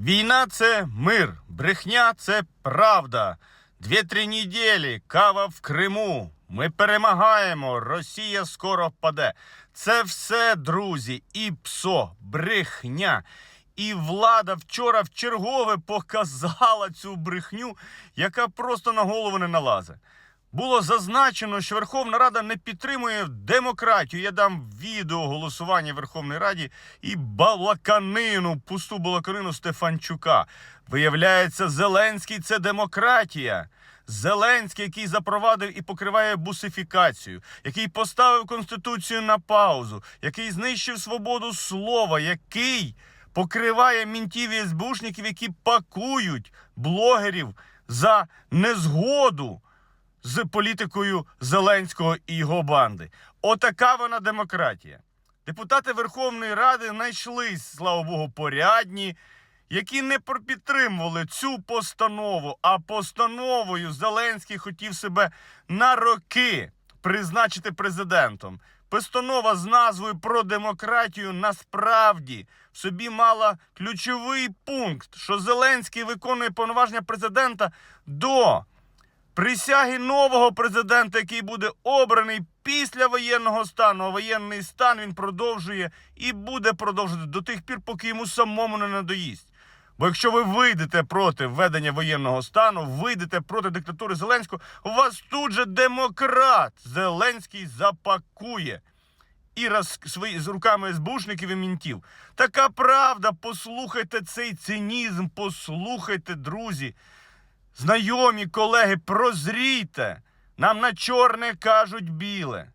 Війна це мир, брехня це правда. Дві-три неділі, кава в Криму. Ми перемагаємо, Росія скоро впаде. Це все, друзі, і псо, брехня. І влада вчора в чергове показала цю брехню, яка просто на голову не налазить. Було зазначено, що Верховна Рада не підтримує демократію. Я дам відео голосування в Верховній Раді і балаканину, пусту балаканину Стефанчука. Виявляється, Зеленський це демократія. Зеленський, який запровадив і покриває бусифікацію, який поставив конституцію на паузу, який знищив свободу слова, який покриває мінтів і СБУшників, які пакують блогерів за незгоду з політикою Зеленського і його банди. Отака вона демократія. Депутати Верховної Ради знайшлись, слава Богу, порядні, які не підтримували цю постанову. А постановою Зеленський хотів себе на роки призначити президентом. Постанова з назвою про демократію насправді в собі мала ключовий пункт, що Зеленський виконує повноваження президента до присяги нового президента, який буде обраний після воєнного стану. А воєнний стан він продовжує і буде продовжувати до тих пір, поки йому самому не надоїсть. Бо якщо ви вийдете проти введення воєнного стану, вийдете проти диктатури Зеленського, у вас тут же демократ Зеленський запакує і роз свої з руками СБУшників і мінтів. Така правда. Послухайте цей цинізм, послухайте, друзі. Знайомі колеги, прозрійте. Нам на чорне кажуть біле.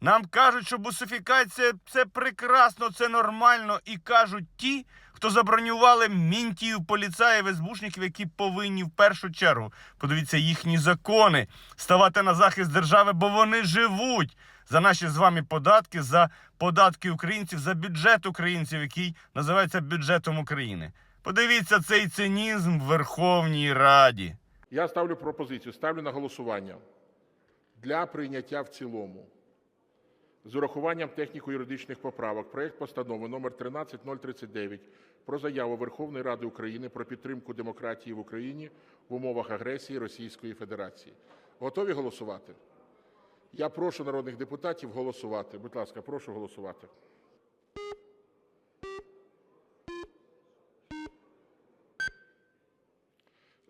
Нам кажуть, що бусифікація це прекрасно, це нормально. І кажуть ті, хто забронювали мінтів, поліцаїв, СБУшників, які повинні в першу чергу, подивіться їхні закони, ставати на захист держави, бо вони живуть за наші з вами податки, за податки українців, за бюджет українців, який називається бюджетом України. Подивіться цей цинізм в Верховній Раді. Я ставлю пропозицію, ставлю на голосування для прийняття в цілому з урахуванням техніко-юридичних поправок проект постанови номер 13039 про заяву Верховної Ради України про підтримку демократії в Україні в умовах агресії Російської Федерації. Готові голосувати? Я прошу народних депутатів голосувати. Будь ласка, прошу голосувати.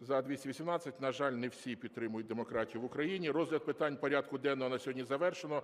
За-218 На жаль, не всі підтримують демократію в Україні. Розгляд питань порядку денного на сьогодні завершено.